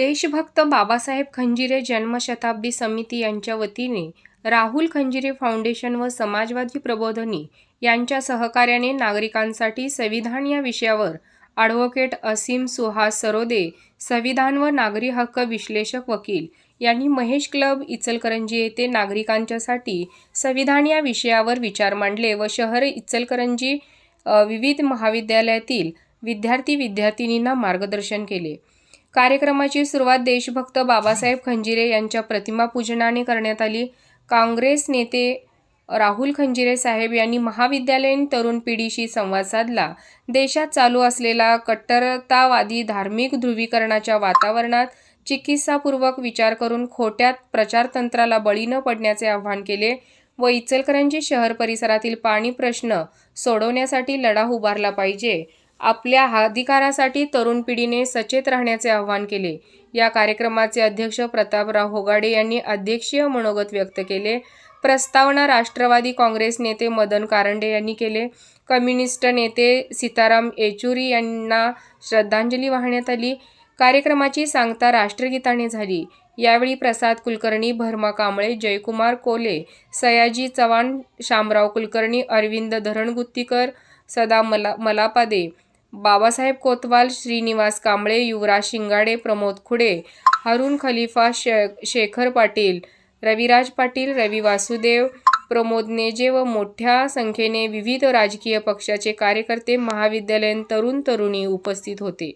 देशभक्त बाबासाहेब खंजिरे जन्मशताब्दी समिती यांच्या वतीने राहुल खंजिरे फाउंडेशन व समाजवादी प्रबोधनी यांच्या सहकार्याने नागरिकांसाठी संविधान या विषयावर ॲडव्होकेट असीम सुहास सरोदे संविधान व नागरी हक्क विश्लेषक वकील यांनी महेश क्लब इचलकरंजी येथे नागरिकांच्यासाठी संविधान या विषयावर विचार मांडले व शहर इचलकरंजी विविध महाविद्यालयातील विद्यार्थी विद्यार्थिनींना मार्गदर्शन केले. कार्यक्रमाची सुरुवात देशभक्त बाबासाहेब खंजिरे यांच्या प्रतिमा पूजनाने करण्यात आली. काँग्रेस नेते राहुल खंजिरे साहेब यांनी महाविद्यालयीन तरुण पिढीशी संवाद साधला. देशात चालू असलेला कट्टरतावादी धार्मिक ध्रुवीकरणाच्या वातावरणात चिकित्सापूर्वक विचार करून खोट्यात प्रचारतंत्राला बळी न पडण्याचे आवाहन केले व इचलकरंजी शहर परिसरातील पाणी प्रश्न सोडवण्यासाठी लढा उभारला पाहिजे. आपल्या अधिकारासाठी तरुण पिढीने सचेत राहण्याचे आवाहन केले. या कार्यक्रमाचे अध्यक्ष प्रतापराव होगाडे यांनी अध्यक्षीय मनोगत व्यक्त केले. प्रस्तावना राष्ट्रवादी काँग्रेस नेते मदन कारंडे यांनी केले. कम्युनिस्ट नेते सीताराम येचुरी यांना श्रद्धांजली वाहण्यात आली. कार्यक्रमाची सांगता राष्ट्रगीताने झाली. यावेळी प्रसाद कुलकर्णी भरमा कांबळे जयकुमार कोले सयाजी चव्हाण शामराव कुलकर्णी अरविंद धरणगुत्तीकर सदा मला मलापादे बाबासाहेब कोतवाल श्रीनिवास कांबळे युवराज शिंगाडे प्रमोद खुडे हरुण खलिफा शे शेखर पाटील रविराज पाटील रवी वासुदेव प्रमोद नेजे व मोठ्या संख्येने विविध राजकीय पक्षाचे कार्यकर्ते महाविद्यालयीन तरुण तरुणी उपस्थित होते.